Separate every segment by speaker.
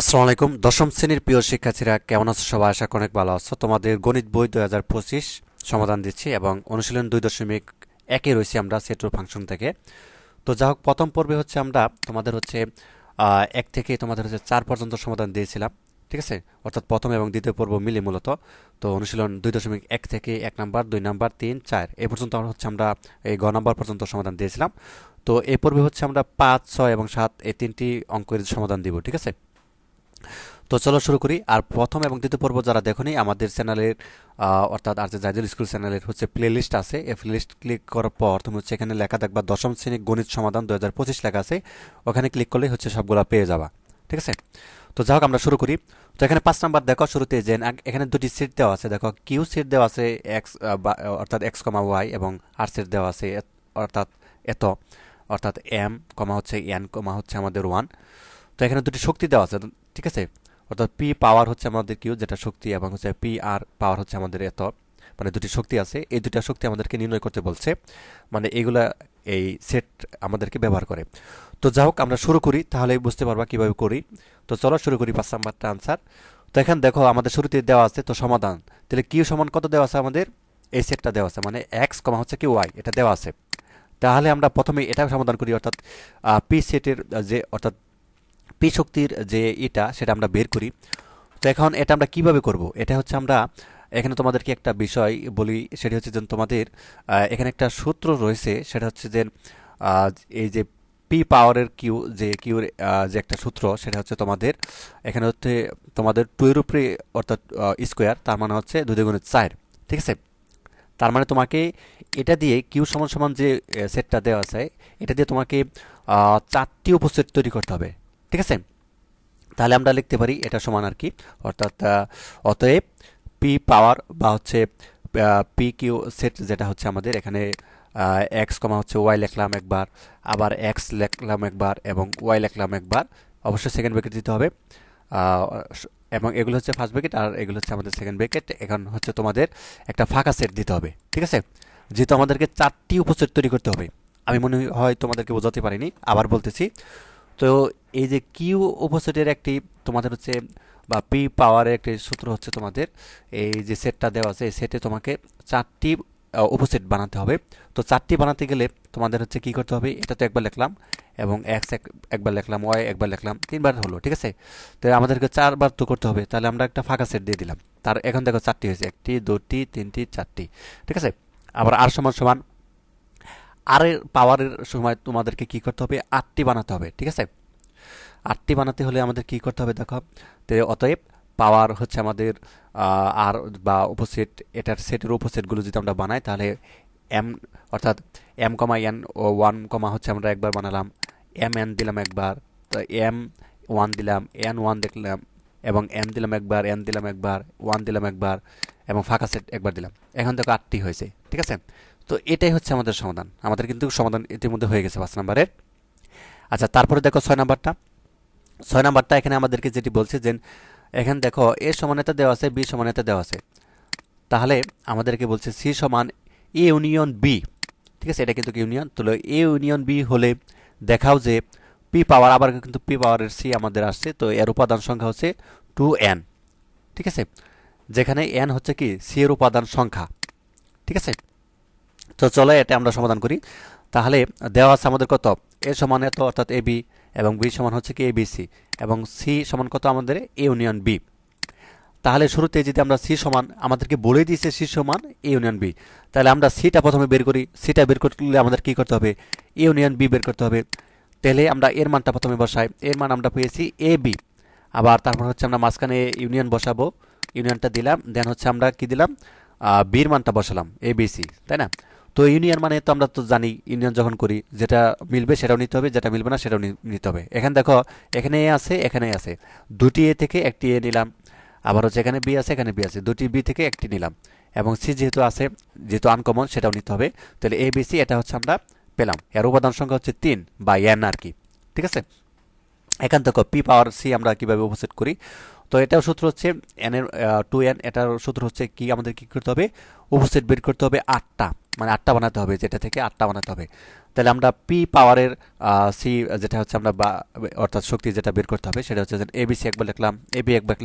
Speaker 1: আসসালামু আলাইকুম। দশম শ্রেণির প্রিয় শিক্ষার্থীরা, কেমন আছো সবাই? আশা অনেক ভালো আছো। তোমাদের গণিত বই দুই হাজার পঁচিশ সমাধান দিচ্ছি এবং অনুশীলন দুই দশমিক একে রয়েছি আমরা সেট্রো ফাংশন থেকে। তো যা হোক, প্রথম পর্বে হচ্ছে আমরা তোমাদের হচ্ছে এক থেকে তোমাদের হচ্ছে চার পর্যন্ত সমাধান দিয়েছিলাম, ঠিক আছে? অর্থাৎ প্রথম এবং দ্বিতীয় পর্ব মিলে মূলত। তো অনুশীলন দুই দশমিক এক থেকে এক নাম্বার, দুই নাম্বার, তিন, চার এই পর্যন্ত আমরা হচ্ছে আমরা এই গ নাম্বার পর্যন্ত সমাধান দিয়েছিলাম। তো এই পর্বে হচ্ছে আমরা পাঁচ, ছয় এবং সাত এই তিনটি অঙ্কের সমাধান দিব, ঠিক আছে? তো চলো শুরু করি। আর প্রথম এবং দ্বিতীয় পর্ব যারা দেখনি, আমাদের চ্যানেলের অর্থাৎ আর যে জাইদুল স্কুল চ্যানেলের হচ্ছে প্লে লিস্ট আছে। এই প্লে লিস্ট ক্লিক করার পর তুমি হচ্ছে এখানে লেখা দেখবা, দশম শ্রেণি গণিত সমাধান দু হাজার পঁচিশ লেখা আছে। ওখানে ক্লিক করলেই হচ্ছে সবগুলো পেয়ে যাবা। ঠিক আছে? তো যাই হোক, আমরা শুরু করি। তো এখানে পাঁচ নাম্বার দেখো শুরুতে যে এখানে দুটি সিট দেওয়া আছে। দেখো কিউ সিট দেওয়া আছে এক্স বা, অর্থাৎ এক্স কমা ওয়াই এবং আর সিট দেওয়া আছে অর্থাৎ এত, অর্থাৎ এম কমা হচ্ছে এন কমা হচ্ছে আমাদের ওয়ান তো এখানে দুটি শক্তি দেওয়া আছে। ঠিক আছে? অর্থাৎ পি পাওয়ার হচ্ছে আমাদের কিউ যেটা শক্তি এবং হচ্ছে পি আর পাওয়ার হচ্ছে আমাদের এত মানে দুটি শক্তি আছে। এই দুটা শক্তি আমাদেরকে নির্ণয় করতে বলছে। মানে এগুলা এই সেট আমাদেরকে ব্যবহার করে। তো যা হোক, আমরা শুরু করি, তাহলে বুঝতে পারবা কীভাবে করি। তো চলো শুরু করি পাঁচ নাম্বারটা আনসার তো এখানে দেখো, আমাদের শুরুতে দেওয়া আছে তো সমাধান। তাহলে কিউ সমান কত দেওয়া আছে আমাদের? এই সেটটা দেওয়া আছে মানে এক্স কমা হচ্ছে কি ওয়াই এটা দেওয়া আছে। তাহলে আমরা প্রথমে এটা সমাধান করি, অর্থাৎ পি সেটের যে, অর্থাৎ পি শক্তির যে এটা সেটা আমরা বের করি। তো এখন এটা আমরা কীভাবে করব? এটা হচ্ছে আমরা, এখানে তোমাদেরকে একটা বিষয় বলি, সেটি হচ্ছে যে তোমাদের এখানে একটা সূত্র রয়েছে, সেটা হচ্ছে যে এই যে পি পাওয়ারের কিউ যে কিউর যে একটা সূত্র, সেটা হচ্ছে তোমাদের, এখানে হচ্ছে তোমাদের টু এর উপরে, অর্থাৎ স্কোয়ার তার মানে হচ্ছে দুই চার। ঠিক আছে? তার মানে তোমাকে এটা দিয়ে কিউ সমান সমান যে সেটটা দেওয়া আছে, এটা দিয়ে তোমাকে চারটি উপসেট তৈরি করতে হবে। ঠিক আছে? তাহলে আমরা লিখতে পারি এটা সমান আর কি। অর্থাৎ অতএব পি পাওয়ার বা হচ্ছে পি কিউ সেট যেটা হচ্ছে আমাদের এখানে এক্স কমা হচ্ছে ওয়াই লিখলাম একবার, আবার এক্স লিখলাম একবার এবং ওয়াই লিখলাম একবার। অবশ্যই সেকেন্ড ব্র্যাকেট দিতে হবে। এবং এগুলো হচ্ছে ফার্স্ট ব্র্যাকেট আর এগুলো হচ্ছে আমাদের সেকেন্ড ব্র্যাকেট এখন হচ্ছে তোমাদের একটা ফাঁকা সেট দিতে হবে, ঠিক আছে? যেহেতু আমাদেরকে চারটি উপসেট তৈরি করতে হবে। আমি মনে হয় তোমাদেরকে বোঝাতে পারিনি, আবার বলতেছি। তো এই যে কিউ উপসেটের একটি তোমাদের হচ্ছে বা পি পাওয়ারের একটি সূত্র হচ্ছে তোমাদের, এই যে সেটটা দেওয়া আছে, এই সেটে তোমাকে চারটি উপসেট বানাতে হবে। তো চারটি বানাতে গেলে তোমাদের হচ্ছে কি করতে হবে, এটা তো একবার লিখলাম, এবং এক্স একবার লিখলাম ওয়াই একবার লিখলাম, তিনবার হলো, ঠিক আছে? তো আমাদেরকে চারবার তো করতে হবে, তাহলে আমরা একটা ফাঁকা সেট দিয়ে দিলাম। তার, এখন দেখো চারটি হয়েছে, একটি, দুটি, তিনটি, চারটি, ঠিক আছে? আবার আর সমান সমান আর এর পাওয়ারের সময় তোমাদেরকে কি করতে হবে? আটটি বানাতে হবে, ঠিক আছে? আটটি বানাতে হলে আমাদের কি করতে হবে দেখো? তো অতএব পাওয়ার হচ্ছে আমাদের আর বা উপসেট, এটার সেটের উপসেটগুলো যদি আমরা বানাই, তাহলে এম, অর্থাৎ এম কমা এন ও ওয়ান কমা হচ্ছে আমরা একবার বানালাম, এম এন দিলাম একবার, তো এম ওয়ান দিলাম, এন ওয়ান দেখলাম, এবং এম দিলাম একবার, এন দিলাম একবার, ওয়ান দিলাম একবার, এবং ফাঁকা সেট একবার দিলাম। এখন দেখো আটটি হয়েছে, ঠিক আছে? তো এটাই হচ্ছে আমাদের সমাধান। আমাদের কিন্তু সমাধান ইতিমধ্যে হয়ে গেছে পাঁচ নাম্বারের আচ্ছা তারপরে দেখো ছয় নাম্বারটা। ছয় নাম্বারটা এখানে আমাদেরকে যেটি বলছে যে, এখানে দেখো, এ সমানেতা দেওয়া আছে, বি সমানেতা দেওয়া আছে। তাহলে আমাদেরকে বলছে সি সমান এ ইউনিয়ন বি। ঠিক আছে, এটা কিন্তু ইউনিয়ন? তো এ ইউনিয়ন বি হলে দেখাও যে পি পাওয়ার, আবার কিন্তু পি পাওয়ারের সি আমাদের আসছে, তো এর উপাদান সংখ্যা হচ্ছে টু এন। ঠিক আছে? যেখানে এন হচ্ছে কি, সি এর উপাদান সংখ্যা। ঠিক আছে? তো চলো এটা আমরা সমাধান করি। তাহলে দেওয়া আছে আমাদের কত? এ সমান এত অর্থাৎ এ বি এবং বি সমান হচ্ছে কি এ বি সি এবং সি সমান কত আমাদের? A union B. তাহলে শুরুতে যদি আমরা সি সমান, আমাদেরকে বলে দিয়েছে সি সমান এ ইউনিয়ন বি। তাহলে আমরা সিটা প্রথমে বের করি। সিটা বের করলে আমাদের কি করতে হবে? এ ইউনিয়ন বি বের করতে হবে। তাহলে আমরা এর মানটা প্রথমে বসাই। এর মান আমরা পেয়েছি এ বি। আবার তারপর হচ্ছে আমরা মাঝখানে ইউনিয়ন বসাবো। ইউনিয়নটা দিলাম, দেন হচ্ছে আমরা কি দিলাম? বির মানটা বসালাম, এ বি সি, তাই না? তো ইউনিয়ন মানে তো আমরা তো জানি, ইউনিয়ন যখন করি, যেটা মিলবে সেটাও নিতে হবে, যেটা মিলবে না সেটাও নিতে হবে। এখানে দেখো, এখানে এ আছে, এখানে আছে। দুটি এ থেকে একটি এ নিলাম। আবার হচ্ছে এখানে বি আছে, এখানে বি আছে। দুটি বি থেকে একটি নিলাম। এবং সি যেহেতু আছে, যেহেতু আনকমন সেটাও নিতে হবে। তাহলে এ, বি, সি, এটা হচ্ছে আমরা পেলাম। এর উপাদান সংখ্যা হচ্ছে তিন বা এন আর কি। ঠিক আছে? এখান থেকে পি পাওয়ার সি আমরা কীভাবে উপস্থিত করি? তো এটাও সূত্র হচ্ছে এন এর টু এন এটার সূত্র হচ্ছে কি, আমাদের কি করতে হবে? উপস্থিত বের করতে হবে আটটা। মানে আটটা বানাতে হবে, যেটা থেকে আটটা বানাতে হবে। তাহলে আমরা পি পাওয়ারের সি যেটা হচ্ছে আমরা বা, অর্থাৎ শক্তি যেটা বের করতে হবে, সেটা হচ্ছে এবিসি একবার লিখলাম এবি একবার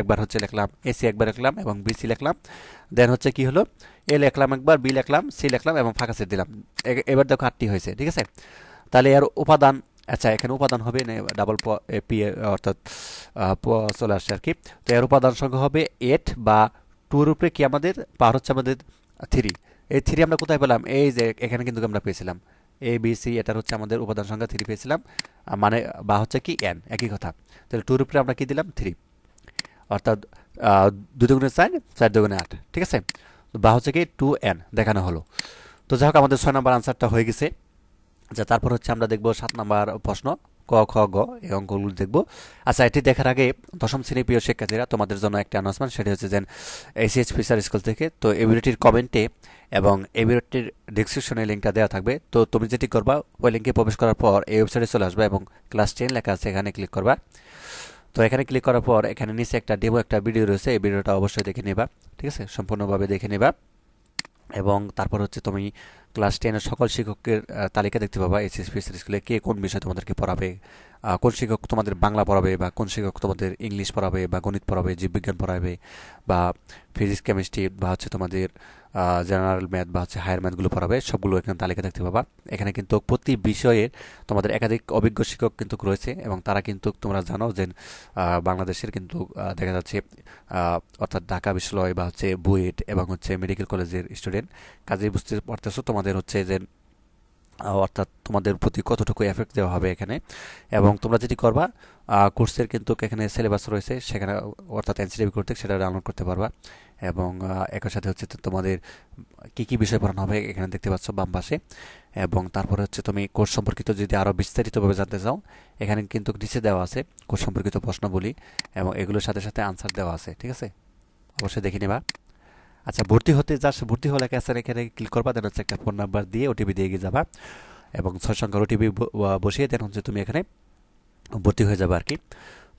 Speaker 1: একবার হচ্ছে লিখলাম এসি একবার লিখলাম এবং বিসি লিখলাম। দেন হচ্ছে কি হলো? এ লিখলাম একবার বি লিখলাম সি লিখলাম এবং ফাঁকা সেট দিলাম। এবার দেখো আটটি হয়েছে, ঠিক আছে? তাহলে এর উপাদান আচ্ছা এখানে উপাদান হবে ডাবল পি অর্থাৎ চলে আসছে আর কি তো এর উপাদান সংখ্যা হবে এইট বা টুর উপরে কি আমাদের? পার হচ্ছে আমাদের থ্রি এই থ্রি আমরা কোথায় পেলাম? এই যে এখানে কিন্তু আমরা পেয়েছিলাম। এ বি সি এটার হচ্ছে আমাদের উপাদান সংখ্যা থ্রি পেয়েছিলাম। মানে বা হচ্ছে কি এন একই কথা। তাহলে টুর উপরে আমরা কি দিলাম? থ্রি অর্থাৎ দুই দুগুণে চার চার দুগুণে আট। ঠিক আছে? বা হচ্ছে কি টু এন দেখানো হলো। তো যাই হোক, আমাদের ছয় নম্বর আনসারটা হয়ে গেছে। আচ্ছা তারপর হচ্ছে আমরা দেখব সাত নম্বর প্রশ্ন, ক, খ, গ, এই অঙ্কগুলো দেখব। আচ্ছা এটি দেখার আগে দশম শ্রেণির প্রিয় শিক্ষার্থীরা, তোমাদের জন্য একটা অ্যানাউন্সমেন্ট সেটি হচ্ছে যে এসিএইচ ফিসার স্কুল থেকে, তো এই কমেন্টে এবং এই ভিডিওটির ডিসক্রিপশনে লিঙ্কটা দেওয়া থাকবে। তো তুমি যেটি করবা, ওই লিঙ্কে প্রবেশ করার পর এই ওয়েবসাইটে চলে আসবে এবং ক্লাস টেন লেখা আছে, এখানে ক্লিক করবা। তো এখানে ক্লিক করার পর এখানে নিচে একটা ডেমো একটা ভিডিও রয়েছে, এই ভিডিওটা অবশ্যই দেখে নেবা, ঠিক আছে? সম্পূর্ণভাবে দেখে নেবা। এবং তারপর হচ্ছে তুমি ক্লাস টেনের সকল শিক্ষকের তালিকা দেখতে পাবা এস এসএসপি স্কুলে কে কোন বিষয় তোমাদেরকে পড়াবে কোন শিক্ষক তোমাদের বাংলা পড়াবে বা কোন শিক্ষক তোমাদের ইংলিশ পড়াবে বা গণিত পড়াবে, জীববিজ্ঞান পড়াবে বা ফিজিক্স, কেমিস্ট্রি বা হচ্ছে তোমাদের জেনারেল ম্যাথ বা হচ্ছে হায়ার ম্যাথগুলো পড়াবে, সবগুলো এখানে তালিকা দেখতে পাবা। এখানে কিন্তু প্রতি বিষয়ের তোমাদের একাধিক অভিজ্ঞ শিক্ষক কিন্তু রয়েছে এবং তারা কিন্তু তোমরা জানো যে বাংলাদেশের কিন্তু দেখা যাচ্ছে অর্থাৎ ঢাকা বিশ্ববিদ্যালয় বা হচ্ছে বুয়েট এবং হচ্ছে মেডিকেল কলেজের স্টুডেন্ট কাজেই বুঝতে পারতেছো তোমাদের হচ্ছে যে অর্থাৎ তোমাদের প্রতি কতটুকু এফেক্ট দেওয়া হবে এখানে। এবং তোমরা যেটি করবা কোর্সের কিন্তু এখানে সিলেবাস রয়েছে, সেখানে অর্থাৎ এনসিডিবি করতে সেটা ডাউনলোড করতে পারবা। এবং একই সাথে হচ্ছে তোমাদের কি কি বিষয় পড়ানো হবে এখানে দেখতে পাচ্ছ বাম পাশে। এবং তারপরে হচ্ছে তুমি কোর্স সম্পর্কিত যদি আরও বিস্তারিতভাবে জানতে চাও, এখানে কিন্তু নিচে দেওয়া আছে কোর্স সম্পর্কিত প্রশ্নগুলি এবং এগুলোর সাথে সাথে আনসার দেওয়া আছে, ঠিক আছে? অবশ্যই দেখে নেবা। আচ্ছা ভর্তি হতে যাস ভর্তি হলে ক্যাসার এখানে ক্লিক করবা দেন হচ্ছে একটা ফোন নাম্বার দিয়ে ওটিপি দিয়ে গিয়ে যাবা এবং ছয় সংখ্যার ওটিপি বসিয়ে দেন হচ্ছে তুমি এখানে ভর্তি হয়ে যাবে আর কি।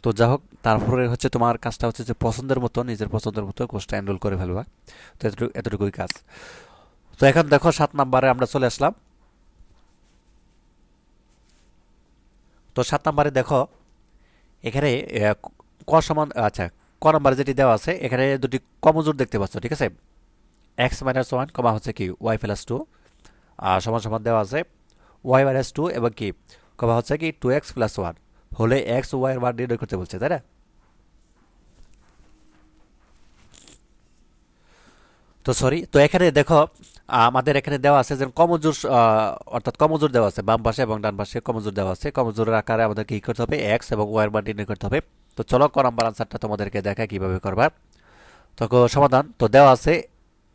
Speaker 1: তো যা হোক, তারপরে হচ্ছে তোমার কাজটা হচ্ছে যে পছন্দের মতো, নিজের পছন্দের মতো কোর্সটা এনরোল করে ফেলবা। তো এতটুকু, এতটুকুই কাজ। তো এখন দেখো, সাত নাম্বারে আমরা চলে আসলাম। তো সাত নাম্বারে দেখো, এখানে ক সমান আচ্ছা ক নাম্বারে যেটি দেওয়া আছে, এখানে দুটি কমজোর দেখতে পাচ্ছ, ঠিক আছে? এক্স মাইনাস ওয়ান কমা হচ্ছে কি? ওয়াই প্লাস টু সমান সমান দেওয়া আছে ওয়াই মাইনাস টু এবং কি? কমা হচ্ছে কি? টু এক্স প্লাস ওয়ান হলে এক্স, ওয়াই মান নির্ণয় করতে বলছে, তাই না? তো সরি, তো এখানে দেখো, আমাদের এখানে দেওয়া আছে যে কমজোর অর্থাৎ কমজোর দেওয়া আছে, বাম পাশে এবং ডান পাশে কমজোর দেওয়া আছে। কমজোরের আকারে আমাদের কি করতে হবে? এক্স এবং এর মান নির্ণয় করতে হবে। তো চলো ক নাম্বার আনসারটা তোমাদেরকে দেখা কীভাবে করবা। তো সমাধান, তো দেওয়া আছে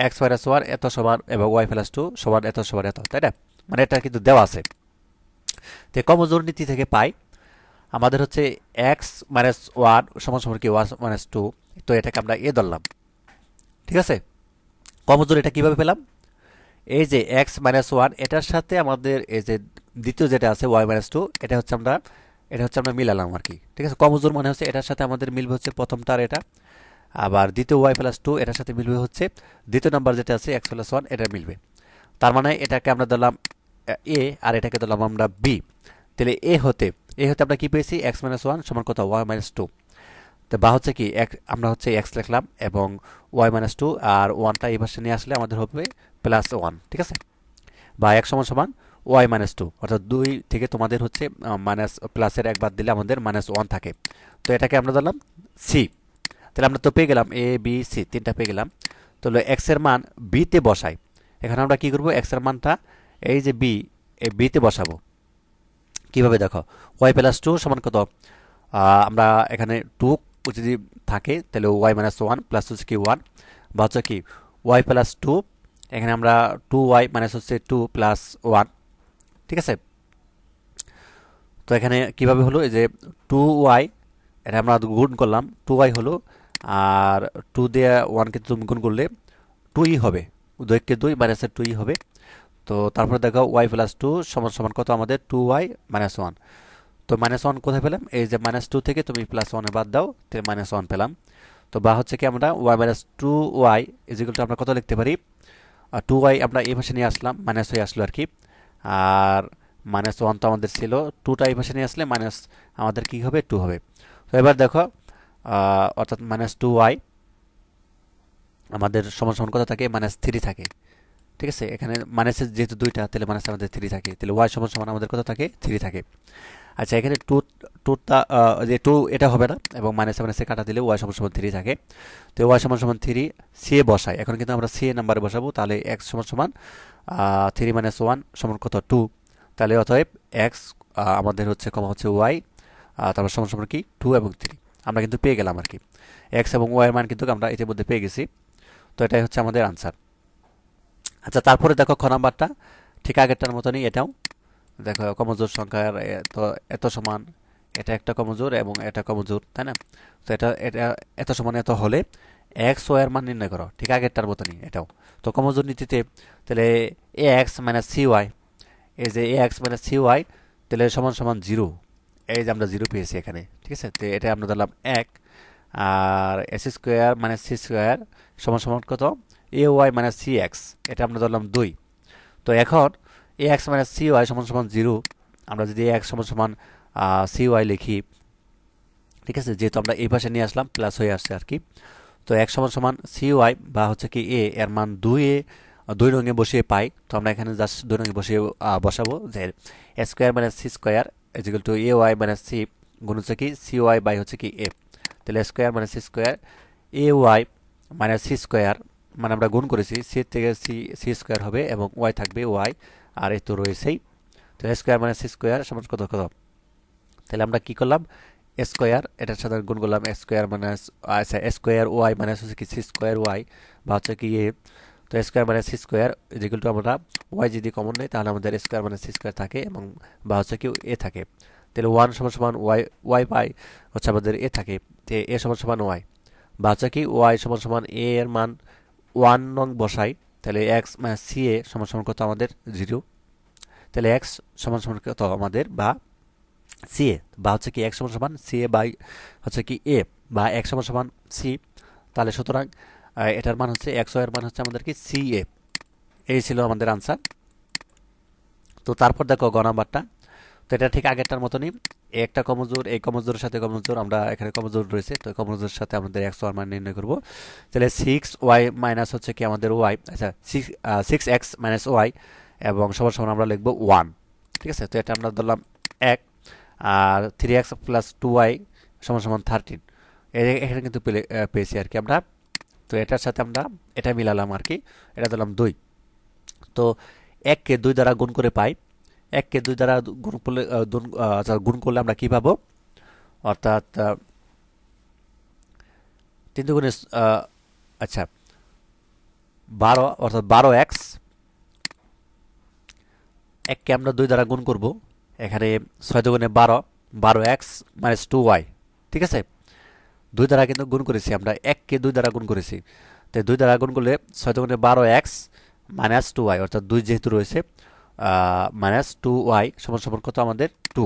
Speaker 1: এক্স মাইনাস ওয়ান, এত সমান, এবং ওয়াই প্লাস টু সমান, এত সমান, এত, তাই না? মানে এটা কিন্তু দেওয়া আছে। তো কমজোর নীতি থেকে পাই। আমাদের হচ্ছে এক্স মাইনাস ওয়ান সমান সমান কি ওয়ান মাইনাস টু তো এটাকে আমরা এ ধরলাম। ঠিক আছে? কমজোর এটা কীভাবে পেলাম? এই যে এক্স মাইনাস ওয়ান এটার সাথে আমাদের এই যে দ্বিতীয় যেটা আছে ওয়াই মাইনাস টু এটা হচ্ছে আমরা, এটা হচ্ছে আমরা মিলালাম আর কি। ঠিক আছে? কমজোর মানে হচ্ছে এটার সাথে আমাদের মিলবে হচ্ছে প্রথমটার এটা। আবার দ্বিতীয় ওয়াই প্লাস টু এটার সাথে মিলবে হচ্ছে দ্বিতীয় নাম্বার যেটা আছে এক্স প্লাস ওয়ান এটা মিলবে। তার মানে এটাকে আমরা দিলাম এ, আর এটাকে দিলাম আমরা বি তাহলে এ হতে এ হতে আমরা কি পেয়েছি? এক্স মাইনাস ওয়ান সমান কত? ওয়াই মাইনাস টু তো বা হচ্ছে কি, এক, আমরা হচ্ছে এক্স লিখলাম এবং ওয়াই মাইনাস টু আর ওয়ানটা এই ভাষা নিয়ে আসলে আমাদের হবে প্লাস ওয়ান ঠিক আছে? বা এক সমান সমান ওয়াই মাইনাস টু অর্থাৎ দুই থেকে তোমাদের হচ্ছে মাইনাস প্লাসের একবার দিলে আমাদের মাইনাস ওয়ান থাকে। তো এটাকে আমরা ধরলাম সি তাহলে আমরা তো পেয়ে গেলাম এ বি সি তিনটা পেয়ে গেলাম। তো এক্সের মান বিতে বসাই। এখানে আমরা কী করব? এক্সের মানটা এই যে বি এই বিতে বসাবো। কীভাবে দেখো? ওয়াই প্লাস টু সমান কত? আমরা এখানে টু যদি থাকে, তাহলে ওয়াই মাইনাস ওয়ান প্লাস হচ্ছে কি ওয়ান বা হচ্ছে কি ওয়াই প্লাস টু এখানে আমরা টু ওয়াই মাইনাস হচ্ছে টু প্লাস ওয়ান ঠিক আছে? তো এখানে কীভাবে হলো? এই যে টু ওয়াই এটা আমরা গুণ করলাম। টু ওয়াই হলো, আর টু দিয়ে ওয়ানকে তুমি গুণ করলে টুই হবে। দুইকে দুই মাইনাসের টুই হবে। তো তারপরে দেখো ওয়াই প্লাস টু সমান সমান কত আমাদের? টু ওয়াই মাইনাস ওয়ান তো মাইনাস ওয়ান কোথায় পেলাম? এই যে মাইনাস টু থেকে তুমি প্লাস ওয়ানে বাদ দাও তাহলে মাইনাস ওয়ান পেলাম। তো বা হচ্ছে কি আমরা ওয়াই মাইনাস টু ওয়াই ইজিকালটা আমরা কত লিখতে পারি? টু ওয়াই আমরা এই পাশে নিয়ে আসলাম মাইনাস হয়ে আসলো আর কি আর মাইনাস ওয়ান তো আমাদের ছিল টুটা এই পাশে নিয়ে আসলে মাইনাস আমাদের কী হবে? টু হবে। তো এবার দেখো অর্থাৎ মাইনাস টু ওয়াই আমাদের সমান সমান কত থাকে? মাইনাস থ্রি থাকে। ঠিক আছে? এখানে মাইনাসের যেহেতু দুইটা, তাহলে মাইনাস আমাদের থ্রি থাকে। তাহলে ওয়াই সমান সমান আমাদের কত থাকে? থ্রি থাকে। আচ্ছা এখানে টু টুটা যে টু এটা হবে না, এবং মাইনাসে মাইনাসে কাটা দিলে ওয়াই সমান সমান থ্রি থাকে। তো ওয়াই সমান সমান থ্রি সি এ বসাই। এখন কিন্তু আমরা সি এ নাম্বারে বসাবো, তাহলে এক্স সমান সমান থ্রি মাইনাস ওয়ান সমান কত? টু তাহলে অতএব এক্স আমাদের হচ্ছে কমা হচ্ছে ওয়াই তারপর সমান সমান কি? টু এবং থ্রি আমরা কিন্তু পেয়ে গেলাম আর কি। এক্স এবং ওয়াই মান কিন্তু আমরা ইতিমধ্যে পেয়ে গেছি। তো এটাই হচ্ছে আমাদের আনসার আচ্ছা তারপরে দেখো খ নাম্বারটা। ঠিক আগেরটার মতনই এটাও। দেখো, কমজোর সংখ্যার তো এত সমান, এটা একটা কমজোর এবং এটা কমজোর, তাই না? তো এটা এটা এত সমান, এত হলে এক্স ওয়াই এর মান নির্ণয় করো। ঠিক আগেরটার মতনই এটাও। তো কমজোর নীতিতে তাহলে a x minus c y এই যে a x minus c y তাহলে সমান সমান জিরো এই যে আমরা জিরো পেয়েছি এখানে, ঠিক আছে? তো এটা আমরা ধরলাম এক, আর s square minus c square সমান সমান কত? A y minus c x এটা আমরা ধরলাম দুই। তো এখন a x minus c y সমান সমান জিরো আমরা যদি এ এক্স সমান সমান সি ওয়াই লিখি, ঠিক আছে? যেহেতু আমরা এই পাশে নিয়ে আসলাম প্লাস হয়ে আসছে আর কি। তো এক সমান সমান সি ওয়াই বা হচ্ছে কি এ এর মান দুই এ, দুই রঙে বসিয়ে পাই। তো আমরা এখানে জাস্ট দুই রঙে বসিয়ে বসাবো যে square minus c square equal two a y minus c গুণ হচ্ছে কি সি ওয়াই বাই হচ্ছে কি এ তাহলে square minus c square a y minus c square মানে আমরা গুণ করেছি সি থেকে সি সি স্কোয়ার হবে এবং ওয়াই থাকবে ওয়াই আর এ তো রয়েছেই। তো স্কোয়ার মানে সি স্কোয়ার সমান কত কত? তাহলে আমরা কি করলাম? স্কোয়ার এটার সাথে গুণ করলাম স্কোয়ার মাইনাস আচ্ছা স্কোয়ার ওয়াই মাইনাস হচ্ছে কি সি স্কোয়ার ওয়াই বা হচ্ছে কি এ তো স্কোয়ার মাইনাস সি স্কোয়ার যেগুলো আমরা ওয়াই যদি কমন নেই, তাহলে আমাদের স্কোয়ার মাইনাস সি স্কোয়ার থাকে এবং, বা হচ্ছে কি এ থাকে। তাহলে ওয়ান সমান সমান ওয়াই ওয়াই বাই হচ্ছে আমাদের এ থাকে। এ সমান সমান ওয়াই বা হচ্ছে কি ওয়াই সমান সমান এ এর মান ওয়ান নং বসাই, তাহলে এক্স সি এ সমান সমান কত আমাদের? জিরো। তাহলে এক্স সমান সমান কত আমাদের? বা সি এ। বা হচ্ছে কি এক সমান সমান সি এ বাই হচ্ছে কি এ বা এক সমান সমান সি তাহলে সুতরাং এটার মান হচ্ছে এক্সের মান হচ্ছে আমাদের কি? সি এ এই ছিল আমাদের আনসার তো তারপর দেখো গ নাম্বারটা। তো এটা ঠিক আগেরটার মতনই। একটা কমজোর, এই কমজোরের সাথে কমজোর, আমরা এখানে কমজোর রয়েছে। তো কমজোরের সাথে আমাদের এক্স ওয়ার মান নির্ণয় করব। তাহলে সিক্স ওয়াই মাইনাস হচ্ছে কি আমাদের ওয়াই আচ্ছা six six x minus y এবং সবার সমান আমরা লিখব ওয়ান ঠিক আছে? তো এটা আমরা ধরলাম এক, আর three x plus two y সমান সমান থার্টিন এখানে কিন্তু পেয়েছি আর কি আমরা। তো এটার সাথে আমরা এটা মিলালাম আর কি। এটা দিলাম দুই। তো এককে দুই দ্বারা গুণ করে পাই। এককে দুই দ্বারা গুণ করলে আচ্ছা গুণ করলে আমরা কী পাবো? অর্থাৎ তিন দুগুণে আচ্ছা বারো, অর্থাৎ বারো এক্স এককে আমরা দুই দ্বারা গুণ করব। এখানে ছয় দুগুণে বারো বারো এক্স মাইনাস টু ওয়াই, ঠিক আছে? দুই দ্বারা কিন্তু গুণ করেছি আমরা এককে দুই দ্বারা গুণ করেছি। তো দুই দ্বারা গুণ করলে ছয় দুগুণে বারো এক্স মাইনাস টু ওয়াই, অর্থাৎ দুই যেহেতু রয়েছে মাইনাস টু ওয়াই সমান সমান কত আমাদের? টু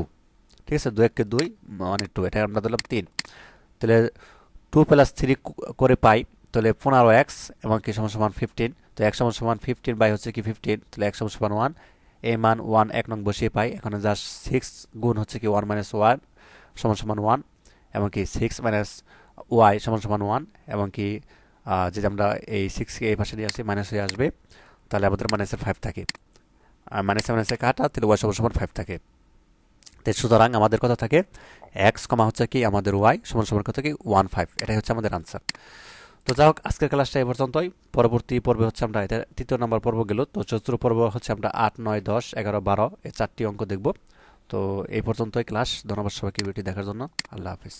Speaker 1: ঠিক আছে? দুই এককে দুই মানে টু এটা আমরা দিলাম তিন। তাহলে টু প্লাস থ্রি করে পাই, তাহলে পনেরো এক্স এবং কি সমান সমান ফিফটিন তো এক সমান সমান ফিফটিন বাই হচ্ছে কি ফিফটিন তাহলে এক সমান সমান ওয়ান এই মান ওয়ান এক নং বসিয়ে পাই। এখানে জাস্ট সিক্স গুণ হচ্ছে কি ওয়ান মাইনাস ওয়ান সমান সমান ওয়ান এবং কি সিক্স মাইনাস ওয়াই সমান সমান ওয়ান এবং কি যদি আমরা এই সিক্সকে এই পাশে নিয়ে আসি মাইনাস হয়ে আসবে, তাহলে আমাদের মাইনাসের ফাইভ থাকে। আর মাইনাসে মাইনাসে কাটা তাহলে ওয়াই সমান সমান ফাইভ থাকে। তো সুতরাং আমাদের কথা থাকে এক্স কমা হচ্ছে কি? আমাদের ওয়াই সমান সমান কথা কি? ওয়ান ফাইভ এটাই হচ্ছে আমাদের আনসার তো যাই হোক, আজকের ক্লাসটা এ পর্যন্তই। পরবর্তী পর্বে হচ্ছে আমরা এটা তৃতীয় নম্বর পর্ব গেল। তো চতুর্থ পর্ব হচ্ছে আমরা আট, নয়, দশ, এগারো, বারো, এই চারটি অঙ্ক দেখব। তো এই পর্যন্তই ক্লাস ধন্যবাদ সবাইকে ভিডিওটি দেখার জন্য। আল্লাহ হাফিজ।